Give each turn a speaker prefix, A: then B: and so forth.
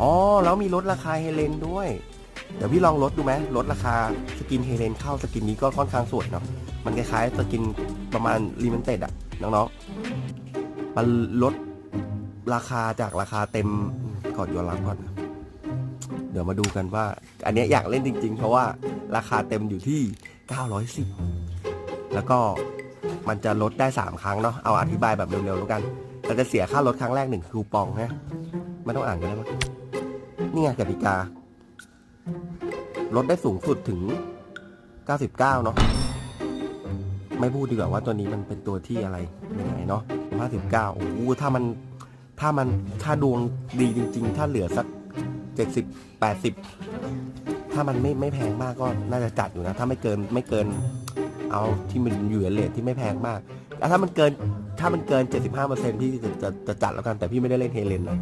A: อ๋อ แล้วมีลดราคาเฮเลนด้วย เดี๋ยวพี่ลองลดดูไหมลดราคาสกินเฮเลนเข้าสกินนี้ก็ค่อนข้างสวยเนาะ มันคล้ายๆสกินประมาณรีเมนเต็ดอะน้องๆ มันลดราคาจากราคาเต็มกอดยอมรับก่อนนะเดี๋ยวมาดูกันว่า อันนี้อยากเล่นจริง ๆ เพราะว่าราคาเต็มอยู่ที่ 910 แล้วก็มันจะลดได้ 3 ครั้งเนาะ เอาอธิบายแบบเร็วๆแล้วกันเราจะเสียค่ารถครั้งแรกหนึ่งคูปองฮะไม่ต้องอ่านกันแล้วมั้ง นี่ไงกติกา ลดได้สูงสุดถึง 99 เนาะ ไม่พูดดีกว่าว่าตัวนี้มันเป็นตัวที่อะไรยังไงเนาะ59 โอ้โหถ้ามัน ถ้ามัน ถ้าดวงดีจริง ๆ ถ้าเหลือสัก 70 80 ถ้ามันไม่ไม่แพงมากก็น่าจะจัดอยู่นะ ถ้าไม่เกินไม่เกิน เอาที่มันอยู่ในเลทที่ไม่แพงมากแต่ถ้ามันเกินถ้ามันเกิน 75%พี่จะจะจะจัดแล้วกันแต่พี่ไม่ได้เล่นเฮเลนนะ